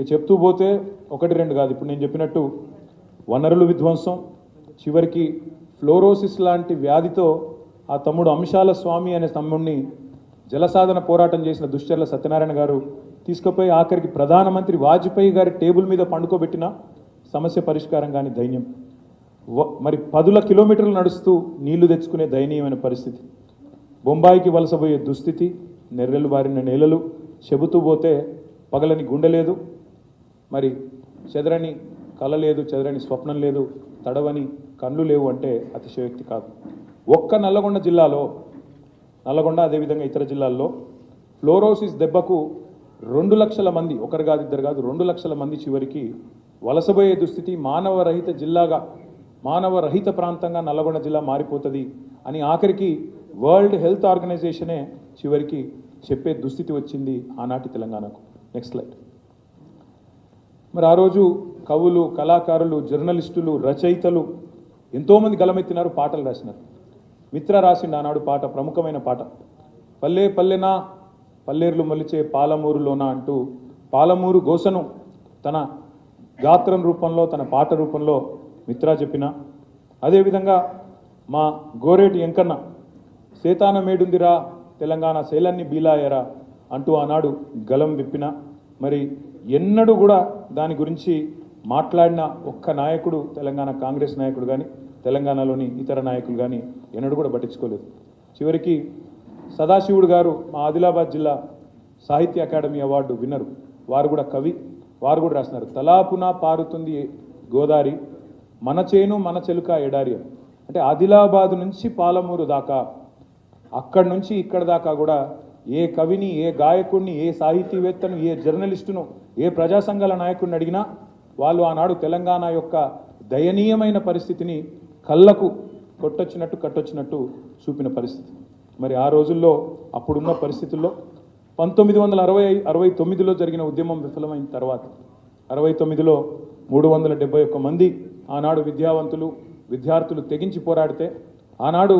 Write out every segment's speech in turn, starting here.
ఇక చెప్తూ పోతే ఒకటి రెండు కాదు. ఇప్పుడు నేను చెప్పినట్టు వనరులు విధ్వంసం చివరికి ఫ్లోరోసిస్ లాంటి వ్యాధితో ఆ తమ్ముడు అంశాల స్వామి అనే తమ్ముడిని జలసాధన పోరాటం చేసిన దుశ్చర్ల సత్యనారాయణ గారు తీసుకుపోయి ఆఖరికి ప్రధానమంత్రి వాజ్పేయి గారి టేబుల్ మీద పండుకోబెట్టిన సమస్య పరిష్కారం కానీ దైన్యం. వ- మరి పదుల కిలోమీటర్లు నడుస్తూ నీళ్ళు తెచ్చుకునే దయనీయమైన పరిస్థితి. బొంబాయికి వలసపోయే దుస్థితి నెర్రెలు బారిన నేలలు చెబుతూ పోతే పగలని గుండె లేదు మరి చెదరని కళ లేదు చెదరని స్వప్నం లేదు తడవని కళ్ళు లేవు అంటే అతిశయోక్తి కాదు. ఒక్క నల్లగొండ జిల్లాలో నల్లగొండ అదేవిధంగా ఇతర జిల్లాల్లో ఫ్లోరోసిస్ దెబ్బకు రెండు లక్షల మంది ఒకరు కాదు ఇద్దరు కాదు రెండు లక్షల మంది చివరికి వలసపోయే దుస్థితి మానవరహిత జిల్లాగా మానవరహిత ప్రాంతంగా నల్లగొండ జిల్లా మారిపోతుంది అని ఆఖరికి వరల్డ్ హెల్త్ ఆర్గనైజేషనే చివరికి చెప్పే దుస్థితి వచ్చింది ఆనాటి తెలంగాణకు. నెక్స్ట్ స్లైడ్ మరి ఆ రోజు కవులు కళాకారులు జర్నలిస్టులు రచయితలు ఎంతోమంది గలమెత్తినారు పాటలు రాసినారు. మిత్ర రాసిండు ఆనాడు పాట ప్రముఖమైన పాట. పల్లె పల్లెనా పల్లేర్లు మొలిచే పాలమూరులోన అంటూ పాలమూరు గోసను తన గాత్రం రూపంలో తన పాట రూపంలో మిత్ర చెప్పిన. అదేవిధంగా మా గోరేటి ఎంకన్న సేతాన మేడుందిరా తెలంగాణ శైలాన్ని బీలాయరా అంటూ ఆనాడు గలం విప్పిన. మరి ఎన్నడూ కూడా దాని గురించి మాట్లాడిన ఒక్క నాయకుడు తెలంగాణ కాంగ్రెస్ నాయకుడు కానీ తెలంగాణలోని ఇతర నాయకులు కానీ ఎన్నడూ కూడా పట్టించుకోలేదు. చివరికి సదాశివుడు గారు మా ఆదిలాబాద్ జిల్లా సాహిత్య అకాడమీ అవార్డు విన్నరు. వారు కూడా కవి వారు కూడా రాసినారు. తలాపున పారుతుంది గోదారి మన చేను మన చెలుక ఎడారి అంటే ఆదిలాబాద్ నుంచి పాలమూరు దాకా అక్కడి నుంచి ఇక్కడ దాకా కూడా ఏ కవిని ఏ గాయకుడిని ఏ సాహితీవేత్తను ఏ జర్నలిస్టును ఏ ప్రజా సంఘాల నాయకుడిని అడిగినా వాళ్ళు ఆనాడు తెలంగాణ యొక్క దయనీయమైన పరిస్థితిని కళ్ళకు కొట్టొచ్చినట్టు కట్టొచ్చినట్టు చూపిన పరిస్థితి. మరి ఆ రోజుల్లో అప్పుడున్న పరిస్థితుల్లో పంతొమ్మిది వందల అరవై అరవై తొమ్మిదిలో జరిగిన ఉద్యమం విఫలమైన తర్వాత అరవై తొమ్మిదిలో మూడు వందల డెబ్బై ఒక్క మంది ఆనాడు విద్యావంతులు విద్యార్థులు తెగించి పోరాడితే ఆనాడు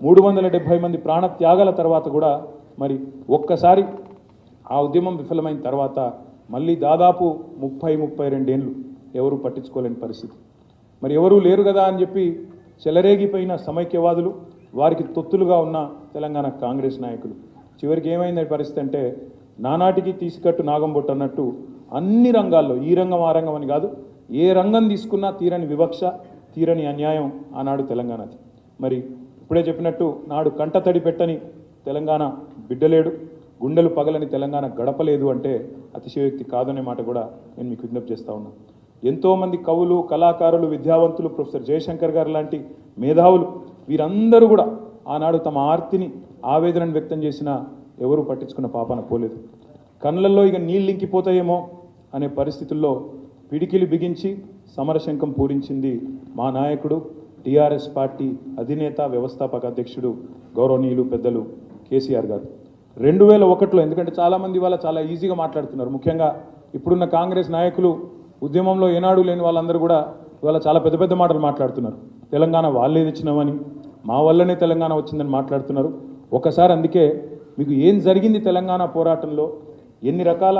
మూడు వందల డెబ్భై మంది ప్రాణత్యాగాల తర్వాత కూడా మరి ఒక్కసారి ఆ ఉద్యమం విఫలమైన తర్వాత మళ్ళీ దాదాపు ముప్పై ముప్పై రెండేళ్ళు ఎవరు పట్టించుకోలేని పరిస్థితి. మరి ఎవరూ లేరు కదా అని చెప్పి చెలరేగిపోయిన సమైక్యవాదులు వారికి తొత్తులుగా ఉన్న తెలంగాణ కాంగ్రెస్ నాయకులు. చివరికి ఏమైంది పరిస్థితి అంటే నానాటికి తీసుకట్టు నాగంబొట్టు అన్నట్టు అన్ని రంగాల్లో ఈ రంగం ఆ రంగం అని కాదు ఏ రంగం తీసుకున్నా తీరని వివక్ష తీరని అన్యాయం ఆనాడు తెలంగాణది. మరి ఇప్పుడే చెప్పినట్టు నాడు కంటతడి పెట్టని తెలంగాణ బిడ్డలేడు గుండెలు పగలని తెలంగాణ గడపలేదు అంటే అతిశయోక్తి కాదనే మాట కూడా నేను మీకు విజ్ఞప్తి చేస్తా ఉన్నా. ఎంతోమంది కవులు కళాకారులు విద్యావంతులు ప్రొఫెసర్ జయశంకర్ గారు లాంటి మేధావులు వీరందరూ కూడా ఆనాడు తమ ఆర్తిని ఆవేదనను వ్యక్తం చేసినా ఎవరూ పట్టించుకున్న పాపాన పోలేదు. కళ్ళల్లో ఇక నీళ్ళు ఇంకిపోతాయేమో అనే పరిస్థితుల్లో పిడికిలి బిగించి సమరశంఖం పూరించింది మా నాయకుడు టీఆర్ఎస్ పార్టీ అధినేత వ్యవస్థాపక అధ్యక్షుడు గౌరవనీయులు పెద్దలు కేసీఆర్ గారు. రెండు వేల ఒకటిలో ఎందుకంటే చాలామంది వాళ్ళ చాలా ఈజీగా మాట్లాడుతున్నారు. ముఖ్యంగా ఇప్పుడున్న కాంగ్రెస్ నాయకులు ఉద్యమంలో ఏనాడు లేని వాళ్ళందరూ కూడా ఇవాళ చాలా పెద్ద పెద్ద మాటలు మాట్లాడుతున్నారు. తెలంగాణ వాళ్ళే తెచ్చినామని మా వల్లనే తెలంగాణ వచ్చిందని మాట్లాడుతున్నారు. ఒకసారి అందుకే మీకు ఏం జరిగింది తెలంగాణ పోరాటంలో? ఎన్ని రకాల